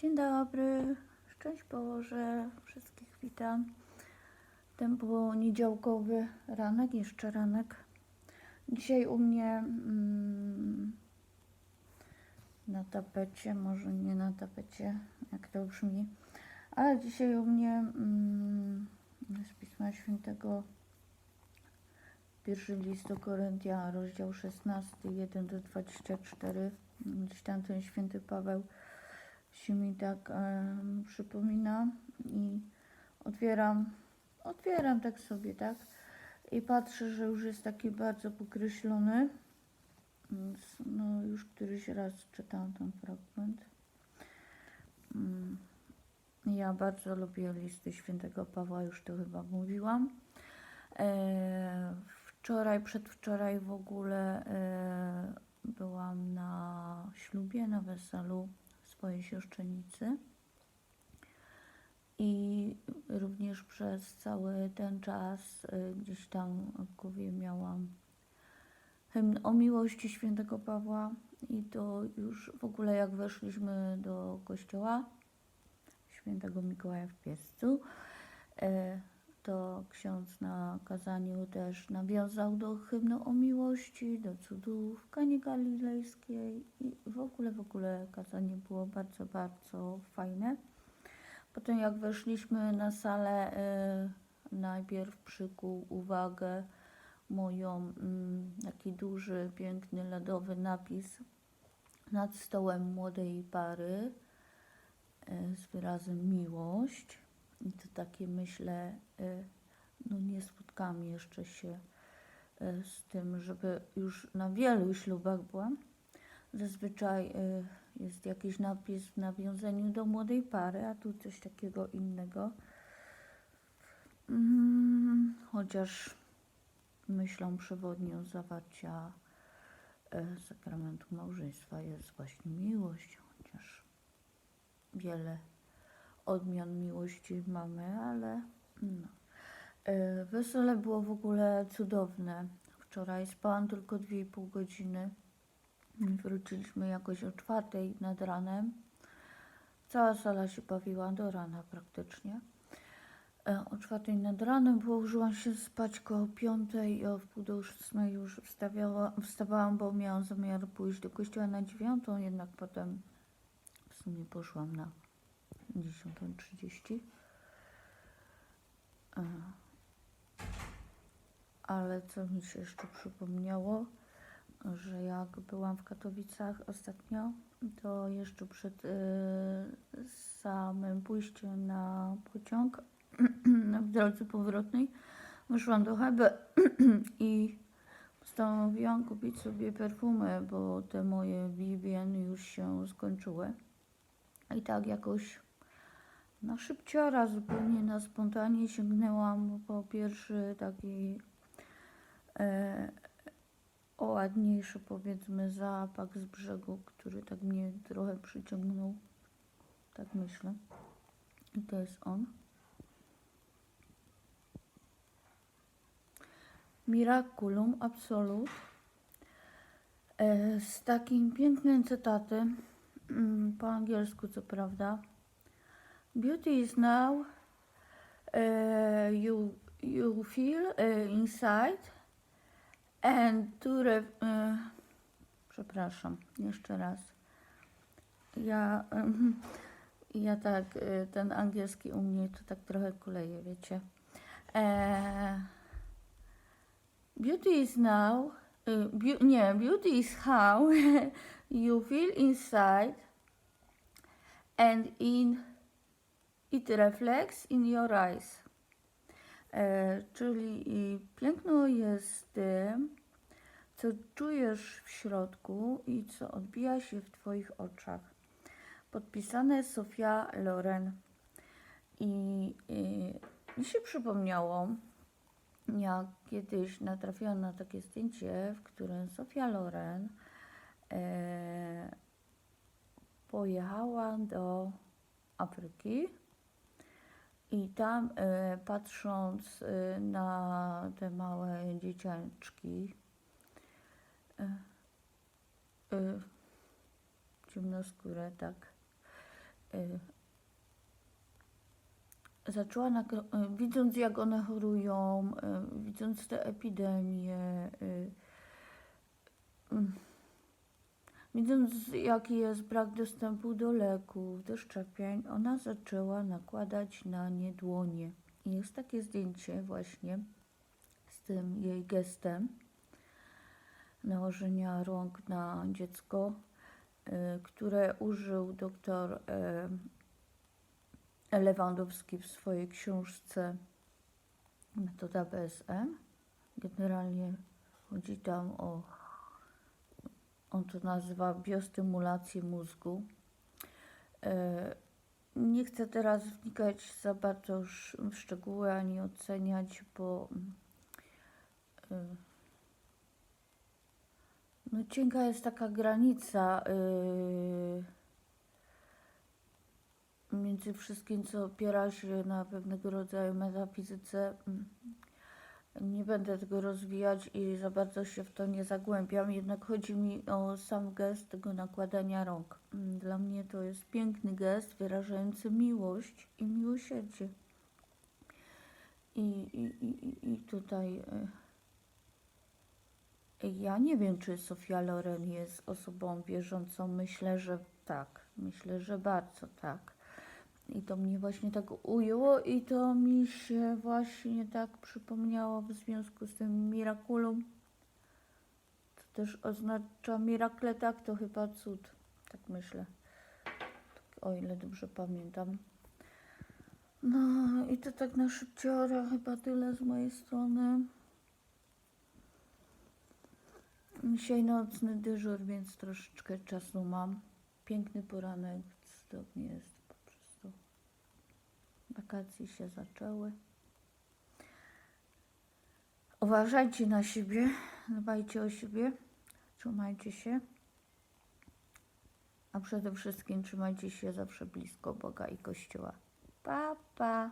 Dzień dobry, szczęść Boże, wszystkich witam. Ten poniedziałkowy ranek, jeszcze ranek. Dzisiaj u mnie mm, na tapecie, może nie na tapecie, jak to brzmi, ale dzisiaj u mnie mm, z Pisma Świętego Pierwszy list do Koryntia, rozdział 16, 1 do 24. Gdzieś tam ten święty Paweł się mi tak em, przypomina i otwieram, otwieram tak sobie, tak? I patrzę, że już jest taki bardzo pokreślony. Więc, No, już któryś raz czytałam ten fragment. Mm, Ja bardzo lubię listy świętego Pawła, już to chyba mówiłam. E, Wczoraj, przedwczoraj w ogóle e, byłam na ślubie, na weselu swojej siostrzenicy. I również przez cały ten czas e, gdzieś tam w głowie miałam hymn o miłości świętego Pawła. I to już w ogóle jak weszliśmy do kościoła świętego Mikołaja w Piescu, e, to ksiądz na kazaniu też nawiązał do hymnu o miłości, do cudów Kani Galilejskiej i w ogóle, w ogóle kazanie było bardzo, bardzo fajne. Potem jak weszliśmy na salę, y, najpierw przykuł uwagę moją mm, taki duży, piękny, lodowy napis nad stołem młodej pary y, z wyrazem miłość. I to takie myślę, y, no nie spotkałam jeszcze się y, z tym, żeby już na wielu ślubach byłam. Zazwyczaj y, jest jakiś napis w nawiązaniu do młodej pary, a tu coś takiego innego. Mm, Chociaż myślą przewodnią zawarcia sakramentu małżeństwa jest właśnie miłość, chociaż wiele odmian miłości mamy, ale no. E, Wesele było w ogóle cudowne. Wczoraj spałam tylko 2,5 godziny. Wróciliśmy jakoś o czwartej nad ranem. Cała sala się bawiła do rana praktycznie. E, O czwartej nad ranem położyłam się spać koło piątej i o wpół do ósmej już wstawałam, bo miałam zamiar pójść do kościoła na dziewiątą, jednak potem w sumie poszłam na 10.30. Ale co mi się jeszcze przypomniało, że jak byłam w Katowicach ostatnio, to jeszcze przed e, samym pójściem na pociąg w drodze powrotnej wyszłam do Hebe i postanowiłam kupić sobie perfumy, bo te moje Vivien już się skończyły. I tak jakoś na szybciora, zupełnie na spontanie sięgnęłam po pierwszy taki e, o ładniejszy powiedzmy zapach z brzegu, który tak mnie trochę przyciągnął. Tak myślę. I to jest on. Miraculum Absolute. E, z takim pięknym cytatem, mm, po angielsku co prawda. Beauty is now uh, you you feel uh, inside and to re, uh, przepraszam, jeszcze raz. Ja, em, ja tak, y, ten angielski u mnie to tak trochę kuleje, wiecie. E, beauty is now, beau- nie, beauty is how you feel inside and in it reflects in your eyes. E, czyli piękno jest tym, co czujesz w środku i co odbija się w Twoich oczach. Podpisane Sofia Loren. I, i mi się przypomniało, jak kiedyś natrafiłam na takie zdjęcie, w którym Sofia Loren e, pojechała do Afryki i tam e, patrząc e, na te małe dzieciaczki, e, ciemnoskóre, tak, zaczęła, widząc jak one chorują, widząc te epidemie, mm, widząc jaki jest brak dostępu do leków, do szczepień, ona zaczęła nakładać na nie dłonie. I jest takie zdjęcie właśnie z tym jej gestem nałożenia rąk na dziecko, y, które użył doktor y, Lewandowski w swojej książce Metoda BSM. Generalnie chodzi tam o, on to nazywa biostymulację mózgu. E, Nie chcę teraz wnikać za bardzo w szczegóły ani oceniać, bo e, no cienka jest taka granica. Yy, między wszystkim, co opiera się na pewnego rodzaju metafizyce. Nie będę tego rozwijać i za bardzo się w to nie zagłębiam, jednak chodzi mi o sam gest tego nakładania rąk. Mm, Dla mnie to jest piękny gest wyrażający miłość i miłosierdzie. I, i, i, i tutaj y, ja nie wiem, czy Sofia Loren jest osobą wierzącą. Myślę, że tak. Myślę, że bardzo tak. I to mnie właśnie tak ujęło i to mi się właśnie tak przypomniało w związku z tym mirakulum. To też oznacza mirakle, tak? To chyba cud. Tak myślę. O ile dobrze pamiętam. No i to tak na szybciora chyba tyle z mojej strony. Dzisiaj nocny dyżur, więc troszeczkę czasu mam. Piękny poranek, cudownie jest. Wakacje się zaczęły. Uważajcie na siebie, dbajcie o siebie, trzymajcie się. A przede wszystkim trzymajcie się zawsze blisko Boga i Kościoła. Pa, pa.